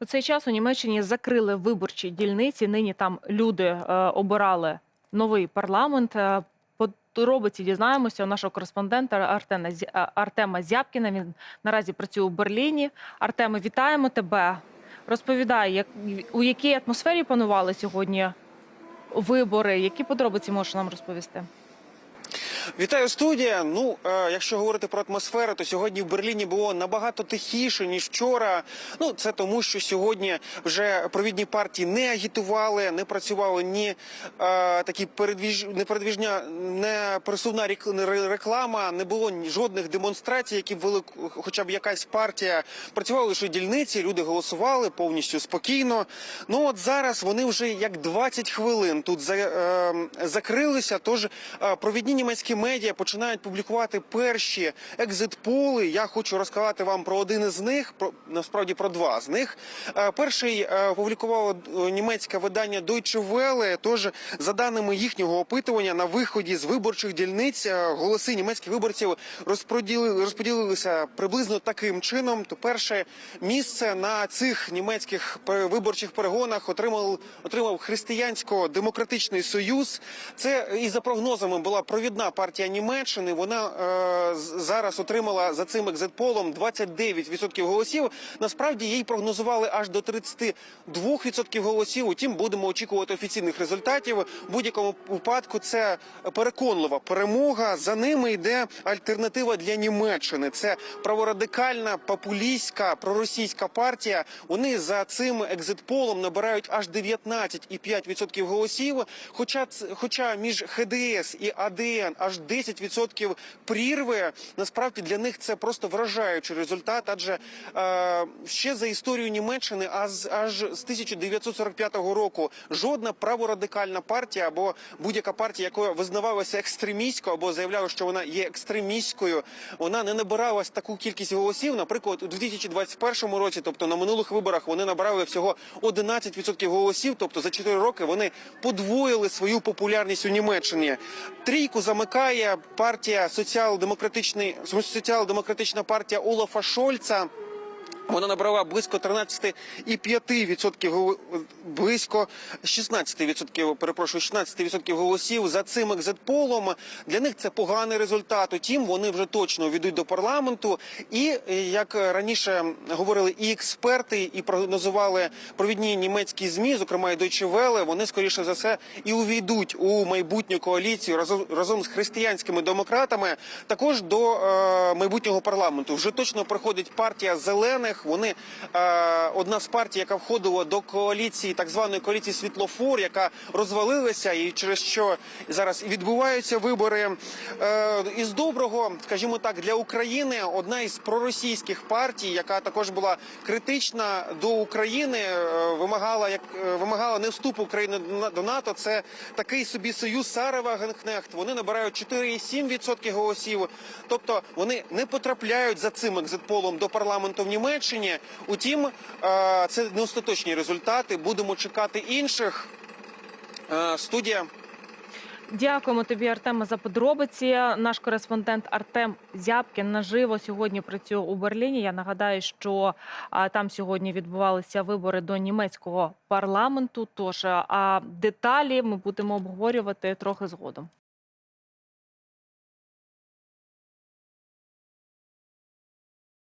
У цей час у Німеччині закрили виборчі дільниці. Нині там люди е, обирали новий парламент. Е, Подробиці дізнаємося у нашого кореспондента Артема, е, Артема Зябкіна. Він наразі працює у Берліні. Артеме, вітаємо тебе. Розповідай, як, у якій атмосфері панували сьогодні вибори? Які подробиці можеш нам розповісти? Вітаю студія. Ну, е, якщо говорити про атмосферу, то сьогодні в Берліні було набагато тихіше ніж вчора. Ну це тому, що сьогодні вже провідні партії не агітували, не працювали ні е, такі передвіж... не передвіжня, не пересувна рек- реклама, не було ні- жодних демонстрацій, які б вели хоча б якась партія. Працювали лише дільниці, люди голосували повністю спокійно. Ну от зараз вони вже як 20 хвилин тут за, е, закрилися. Тож е, провідні німецькі медіа починають публікувати перші екзит-поли. Я хочу розказати вам про один із них. Про насправді про два з них. Е, перший е, опублікувало е, німецьке видання Deutsche Welle. Тож, за даними їхнього опитування, на виході з виборчих дільниць голоси німецьких виборців розподіли, розподілилися приблизно таким чином. То перше місце на цих німецьких виборчих перегонах отримав отримав християнсько-демократичний союз. Це і за прогнозами була провідна партія Німеччини. Вона е, зараз отримала за цим екзитполом 29% голосів. Насправді їй прогнозували аж до 32% голосів. Утім, будемо очікувати офіційних результатів. В будь-якому випадку це переконлива перемога. За ними йде альтернатива для Німеччини. Це праворадикальна, популістська, проросійська партія. Вони за цим екзитполом набирають аж 19,5% голосів. Хоча хоча між ХДС і АДН аж 10% прірви, насправді для них це просто вражаючий результат. Адже е, ще за історію Німеччини, аж аж з 1945 року жодна праворадикальна партія або будь-яка партія, яка визнавалася екстремістською або заявляла, що вона є екстремістською, вона не набирала таку кількість голосів. Наприклад, у 2021 році, тобто на минулих виборах, вони набрали всього 11% голосів. Тобто за 4 роки вони подвоїли свою популярність у Німеччині. Трійку замикає партія соціал-демократичний соціал-демократична партія Олафа Шольца. Вона набрала близько 13,5% гол- близько 16%, перепрошую, 16% голосів за цим екзитполом. Для них це поганий результат. Утім, вони вже точно війдуть до парламенту. І е, як раніше говорили і експерти, і прогнозували провідні німецькі змі, зокрема і Deutsche Welle, вони скоріше за все і увійдуть у майбутню коаліцію разом разом з християнськими демократами. Також до е, майбутнього парламенту вже точно приходить партія зелених. Вони е, одна з партій, яка входила до коаліції, так званої коаліції світлофор, яка розвалилася, і через що зараз відбуваються вибори. Е, із доброго, скажімо так, для України одна із проросійських партій, яка також була критична до України, е, вимагала як е, вимагала не вступу України до На- до НАТО. Це такий собі союз Сарева Генкнехт. Вони набирають 4,7% голосів. Тобто вони не потрапляють за цим екзитполом до парламенту в Німеччині. Утім, е, це не остаточні результати. Будемо чекати інших. Е, Студія. Дякуємо тобі, Артеме, за подробиці. Наш кореспондент Артем Зябкін наживо сьогодні працює у Берліні. Я нагадаю, що там сьогодні відбувалися вибори до німецького парламенту. Тож а деталі ми будемо обговорювати трохи згодом.